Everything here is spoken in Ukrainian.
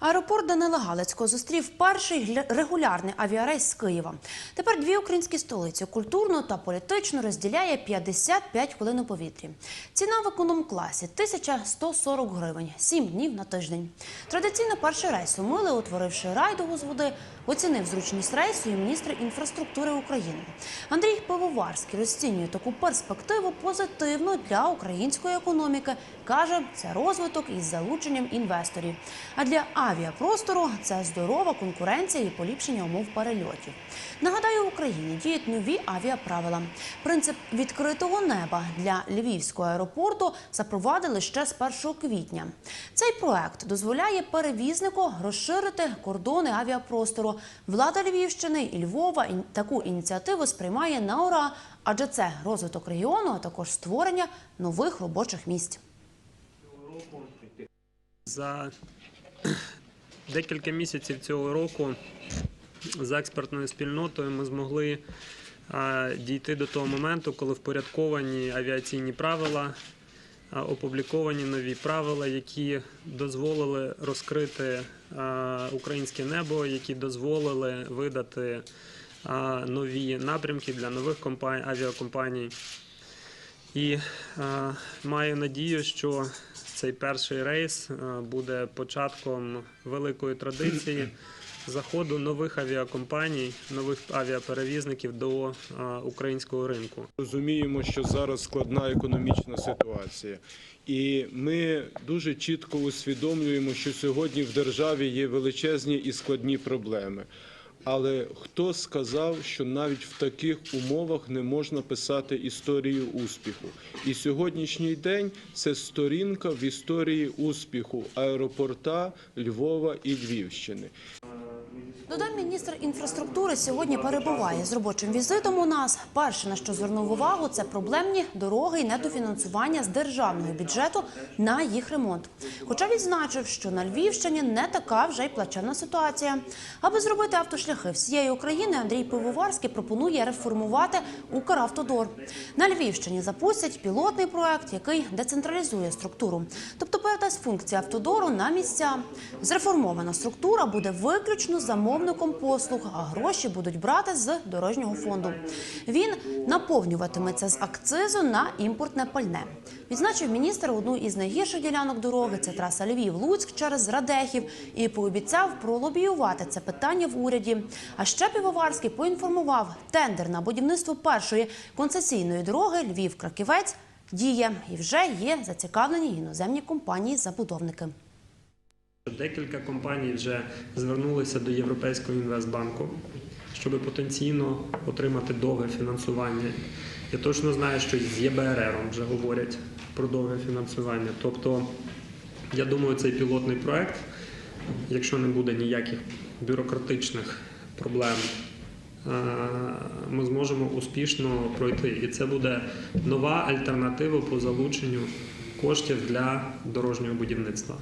Аеропорт Данила Галицького зустрів перший регулярний авіарейс з Києва. Тепер дві українські столиці культурно та політично розділяє 55 хвилин у повітрі. Ціна в економ-класі 1140 гривень, 7 днів на тиждень. Традиційно перший рейс умили, утворивши райдову з води, оцінив зручність рейсу і міністр інфраструктури України. Андрій Пивоварський розцінює таку перспективу позитивно для української економіки. Каже, це розвиток із залученням інвесторів. А для авіапростору це здорова конкуренція і поліпшення умов перельотів. Нагадаю, в Україні діють нові авіаправила. Принцип відкритого неба для львівського аеропорту запровадили ще з 1 квітня. Цей проект дозволяє перевізнику розширити кордони авіапростору. Влада Львівщини і Львова таку ініціативу сприймає на ура, адже це розвиток регіону, а також створення нових робочих місць. За декілька місяців цього року з експертною спільнотою ми змогли дійти до того моменту, коли впорядковані авіаційні правила, опубліковані нові правила, які дозволили розкрити українське небо, які дозволили видати нові напрямки для нових авіакомпаній. І е, маю надію, що цей перший рейс е, буде початком великої традиції заходу нових авіакомпаній, нових авіаперевізників до е, українського ринку. Розуміємо, що зараз складна економічна ситуація, і ми дуже чітко усвідомлюємо, що сьогодні в державі є величезні і складні проблеми. Але хто сказав, що навіть в таких умовах не можна писати історію успіху? І сьогоднішній день це сторінка в історії успіху аеропорта Львова і Львівщини. Додам, міністр інфраструктури сьогодні перебуває з робочим візитом у нас. Перше, на що звернув увагу, це проблемні дороги і недофінансування з державного бюджету на їх ремонт. Хоча відзначив, що на Львівщині не така вже й плачевна ситуація. Аби зробити автошляхи всієї України, Андрій Пивоварський пропонує реформувати Укравтодор. На Львівщині запустять пілотний проект, який децентралізує структуру, тобто передасть функції автодору на місця. Зреформована структура буде виключно замовником послуг, а гроші будуть брати з дорожнього фонду. Він наповнюватиметься з акцизу на імпортне пальне. Відзначив міністр одну із найгірших ділянок дороги. Це траса Львів-Луцьк через Радехів і пообіцяв пролобіювати це питання в уряді. А ще Півоварський поінформував, тендер на будівництво першої концесійної дороги Львів-Краківець діє і вже є зацікавлені іноземні компанії-забудовники. Декілька компаній вже звернулися до Європейського інвестбанку, щоб потенційно отримати довге фінансування. Я точно знаю, що з ЄБРР вже говорять про довге фінансування. Тобто, я думаю, цей пілотний проект, якщо не буде ніяких бюрократичних проблем, е, ми зможемо успішно пройти. І це буде нова альтернатива по залученню коштів для дорожнього будівництва.